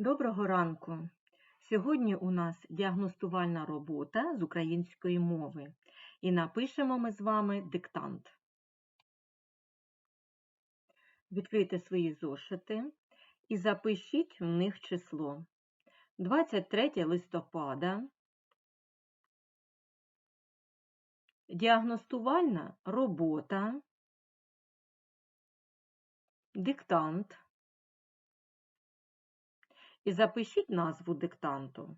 Доброго ранку! Сьогодні у нас діагностувальна робота з української мови. І напишемо ми з вами диктант. Відкрийте свої зошити і запишіть в них число. 23 листопада. Діагностувальна робота. Диктант. І запишіть назву диктанту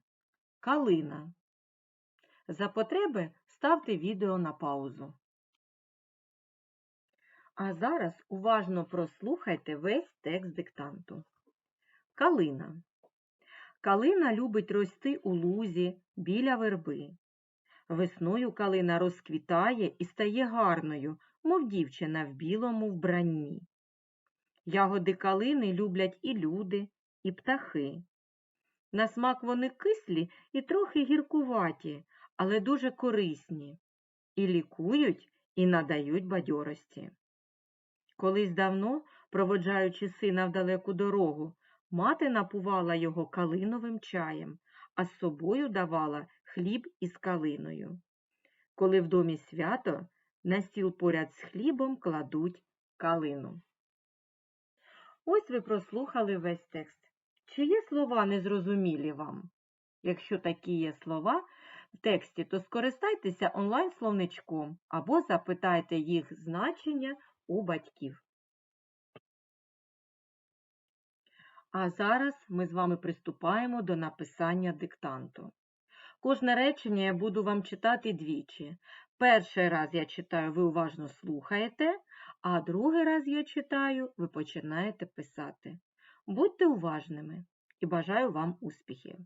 Калина. За потреби ставте відео на паузу. А зараз уважно прослухайте весь текст диктанту. Калина. Калина любить рости у лузі біля верби. Весною калина розквітає і стає гарною, мов дівчина в білому вбранні. Ягоди калини люблять і люди, і птахи. На смак вони кислі і трохи гіркуваті, але дуже корисні, і лікують, і надають бадьорості. Колись давно, проводжаючи сина в далеку дорогу, мати напувала його калиновим чаєм, а з собою давала хліб із калиною. Коли в домі свято, на стіл поряд з хлібом кладуть калину. Ось ви прослухали весь текст. Чи є слова незрозумілі вам? Якщо такі є слова в тексті, то скористайтеся онлайн-словничком або запитайте їх значення у батьків. А зараз ми з вами приступаємо до написання диктанту. Кожне речення я буду вам читати двічі. Перший раз я читаю, ви уважно слухаєте, а другий раз я читаю, ви починаєте писати. Будьте уважними і бажаю вам успіхів.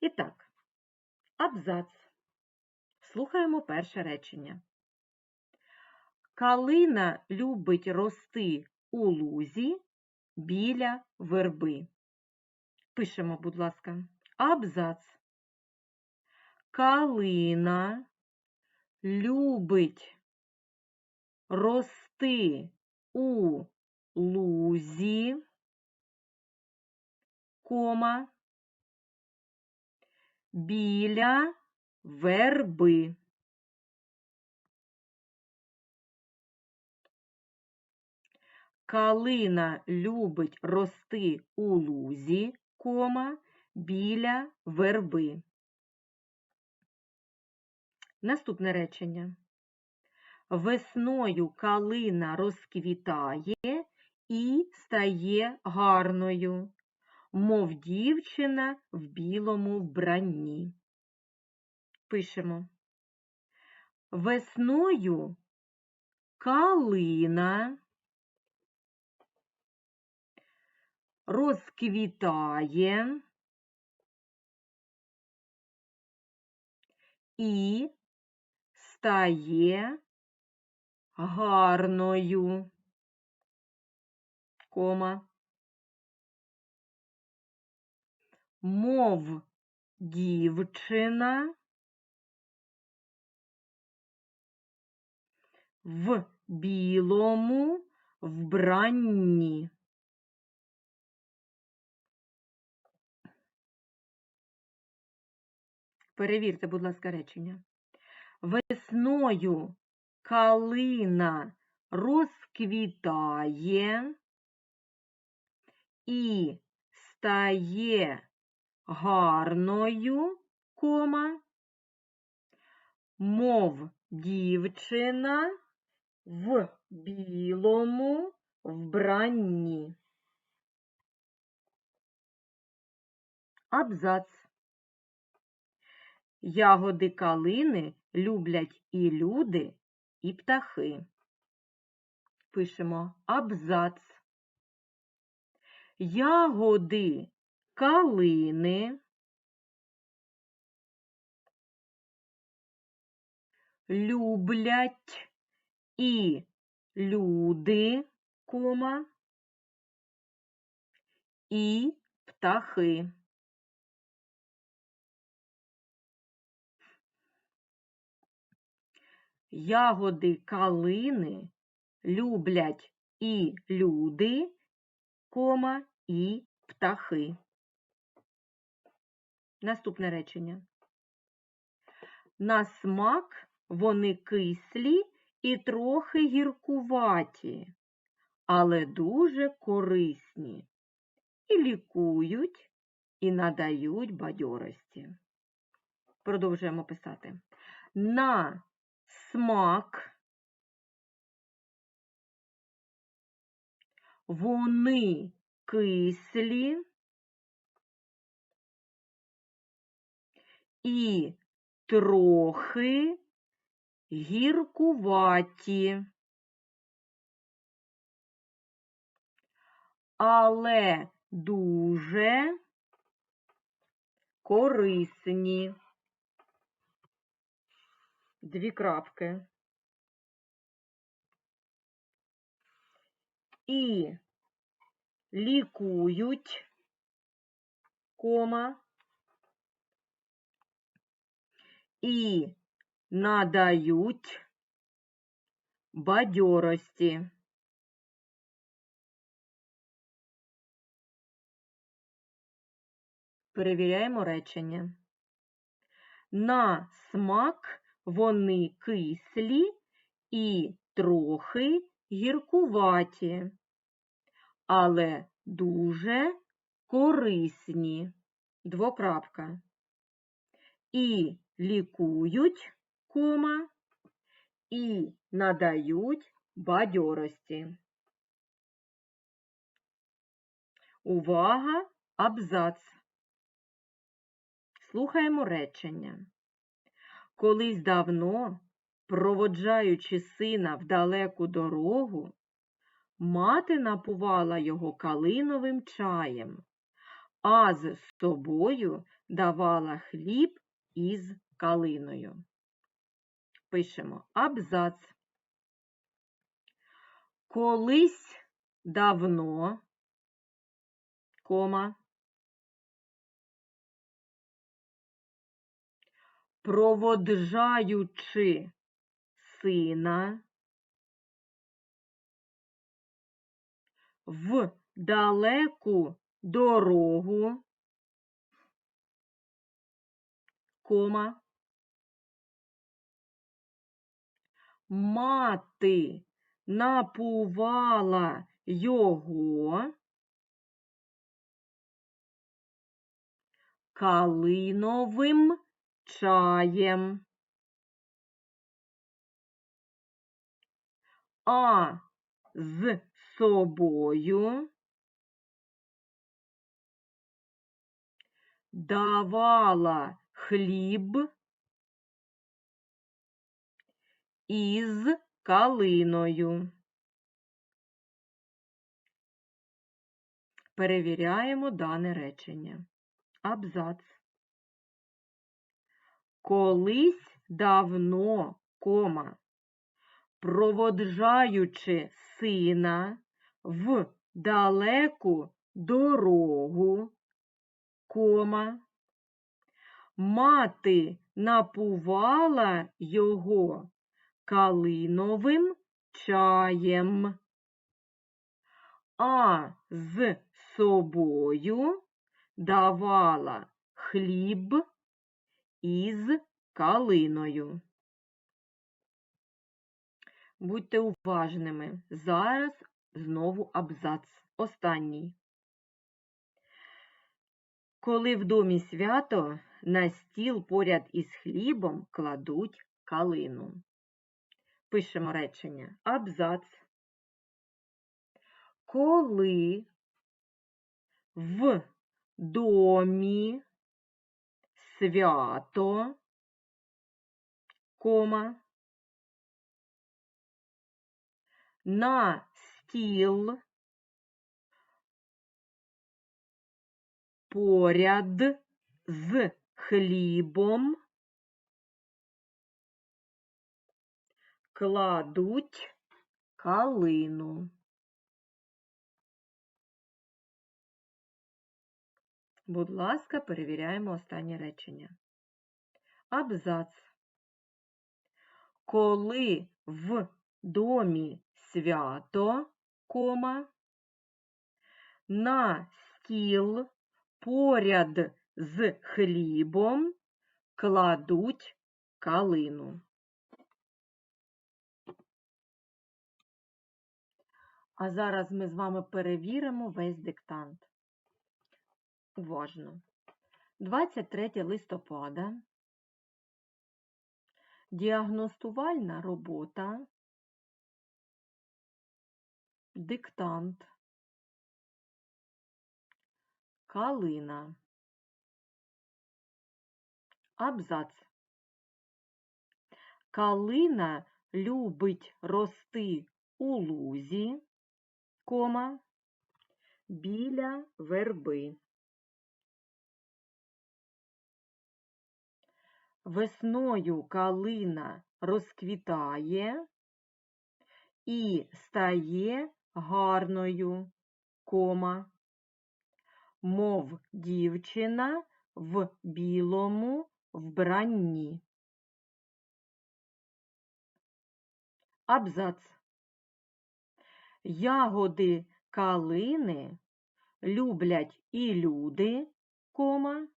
І так, абзац. Слухаємо перше речення. Калина любить рости у лузі біля верби. Пишемо, будь ласка, абзац. Калина любить рости у лузі, кома, біля верби. Калина любить рости у лузі, кома, біля верби. Наступне речення. Весною калина розквітає і стає гарною, мов дівчина в білому вбранні. Пишемо. Весною калина розквітає і стає гарною, кома, мов дівчина в білому вбранні. Перевірте, будь ласка, речення. Весною калина розквітає і стає гарною, кома, мов дівчина в білому вбранні. Абзац. Ягоди калини люблять і люди, і птахи. Пишемо абзац. Ягоди калини люблять і люди, кома, і птахи. Ягоди калини люблять і люди, кома, і птахи. Наступне речення. На смак вони кислі і трохи гіркуваті, але дуже корисні і лікують, і надають бадьорості. Продовжуємо писати. На смак вони кислі і трохи гіркуваті. Але дуже корисні. Дві крапки. І лікують, кома, і надають бадьорості. Перевіряємо речення. На смак вони кислі і трохи гіркуваті, але дуже корисні. Двокрапка. І лікують, кома, і надають бадьорості. Увага, абзац. Слухаємо речення. Колись давно, проводжаючи сина в далеку дорогу, мати напувала його калиновим чаєм, а з собою давала хліб із калиною. Пишемо абзац. Колись давно, кома, проводжаючи сина в далеку дорогу, кома, мати напувала його калиновим чаєм. А з собою давала хліб із калиною. Перевіряємо дане речення. Абзац. Колись давно, кома, проводжаючи сина в далеку дорогу, кома, мати напувала його калиновим чаєм, а з собою давала хліб із калиною. Будьте уважними. Зараз знову абзац. Останній. Коли в домі свято, на стіл поряд із хлібом кладуть калину. Пишемо речення. Абзац. Коли в домі свято, кома, на стіл поряд з хлібом кладуть калину. Будь ласка, перевіряємо останнє речення. Абзац. Коли в домі свято, кома, на стіл поряд з хлібом кладуть калину. А зараз ми з вами перевіримо весь диктант. Уважно. 23 листопада. Діагностувальна робота. Диктант. Калина. Абзац. Калина любить рости у лузі, кома, біля верби. Весною калина розквітає і стає гарною, кома, мов дівчина в білому вбранні. Абзац. Ягоди калини люблять і люди, кома,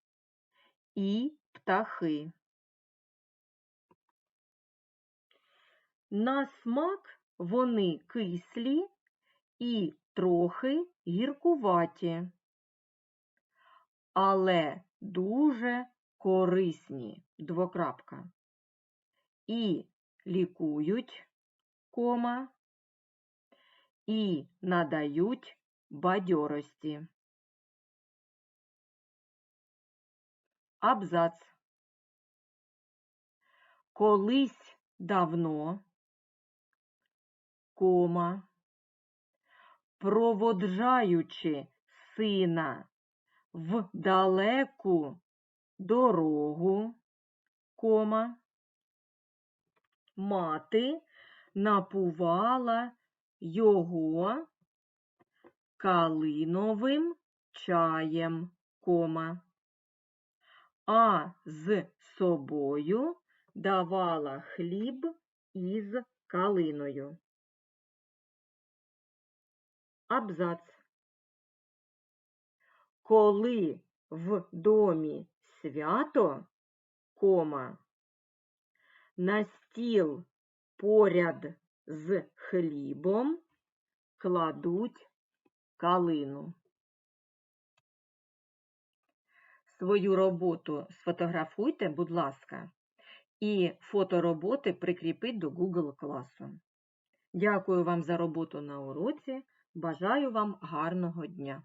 і птахи. На смак вони кислі і трохи гіркуваті, але дуже корисні двокрапка. І лікують, кома, і надають бадьорості. Абзац. Колись давно кома, проводжаючи сина в далеку дорогу, кома, мати напувала його калиновим чаєм, кома, а з собою давала хліб із калиною. Абзац. Коли в домі свято, кома, на стіл поряд з хлібом кладуть калину. Свою роботу сфотографуйте, будь ласка, і фотороботи прикріпіть до Google класу. Дякую вам за роботу на уроці. Бажаю вам гарного дня!